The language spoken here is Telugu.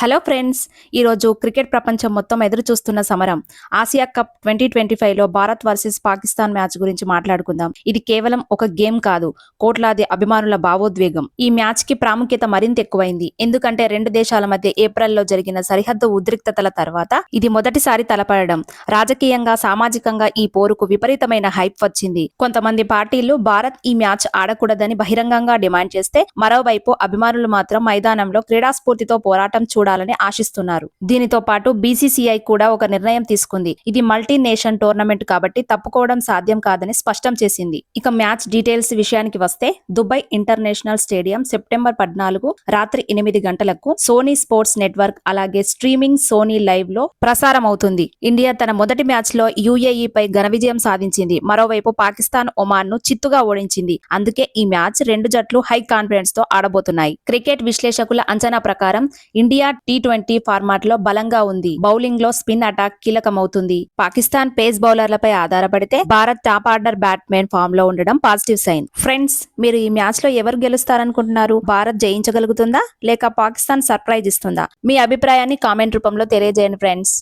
హలో ఫ్రెండ్స్ ఈరోజు క్రికెట్ ప్రపంచం మొత్తం ఎదురు చూస్తున్న సమరం. ఆసియా కప్ ట్వంటీ ట్వంటీ ఫైవ్లో భారత్ వర్సెస్ పాకిస్తాన్ మ్యాచ్ గురించి మాట్లాడుకుందాం. ఇది కేవలం ఒక గేమ్ కాదు కోట్లాది అభిమానుల భావోద్వేగం. ఈ మ్యాచ్కి ప్రాముఖ్యత మరింత ఎక్కువైంది. ఎందుకంటే రెండు దేశాల మధ్య ఏప్రిల్లో జరిగిన సరిహద్దు ఉద్రిక్తతల తర్వాత ఇది మొదటిసారి తలపడడం. రాజకీయంగా సామాజికంగా ఈ పోరుకు విపరీతమైన హైప్ వచ్చింది. కొంతమంది పార్టీలు భారత్ ఈ మ్యాచ్ ఆడకూడదని బహిరంగంగా డిమాండ్ చేస్తే మరోవైపు అభిమానులు మాత్రం మైదానంలో క్రీడాస్ఫూర్తితో పోరాటం చూడ చూడాలని ఆశిస్తున్నారు. దీనితో పాటు బీసీసీఐ కూడా ఒక నిర్ణయం తీసుకుంది. ఇది మల్టీ నేషన్ టోర్నమెంట్ కాబట్టి తప్పుకోవడం సాధ్యం కాదని స్పష్టం చేసింది. ఇక మ్యాచ్ డీటెయిల్స్ విషయానికి వస్తే దుబాయ్ ఇంటర్నేషనల్ స్టేడియం సెప్టెంబర్ పద్నాలుగు రాత్రి ఎనిమిది గంటలకు సోనీ స్పోర్ట్స్ నెట్వర్క్ అలాగే స్ట్రీమింగ్ సోనీ లైవ్లో ప్రసారం అవుతుంది ఇండియా తన మొదటి మ్యాచ్లో యుఏఈ పై ఘన విజయం సాధించింది. మరోవైపు పాకిస్తాన్ ఒమాన్ను చిత్తుగా ఓడించింది. అందుకే ఈ మ్యాచ్ రెండు జట్లు హై కాన్ఫిడెన్స్తో ఆడబోతున్నాయి. క్రికెట్ విశ్లేషకుల అంచనా ప్రకారం ఇండియా టీ ట్వంటీ ఫార్మాట్లో బలంగా ఉంది. బౌలింగ్లో స్పిన్ అటాక్ కీలకమవుతుంది. పాకిస్తాన్ పేస్ బౌలర్లపై ఆధారపడితే భారత్ టాప్ ఆర్డర్ బ్యాట్స్మెన్ ఫామ్లో ఉండడం పాజిటివ్ సైన్. ఫ్రెండ్స్ మీరు ఈ మ్యాచ్లో ఎవరు గెలుస్తారనుకుంటున్నారు? భారత్ జయించగలుగుతుందా? లేక పాకిస్తాన్ సర్ప్రైజ్ ఇస్తుందా? మీ అభిప్రాయాన్ని కామెంట్ రూపంలో తెలియజేయండి ఫ్రెండ్స్.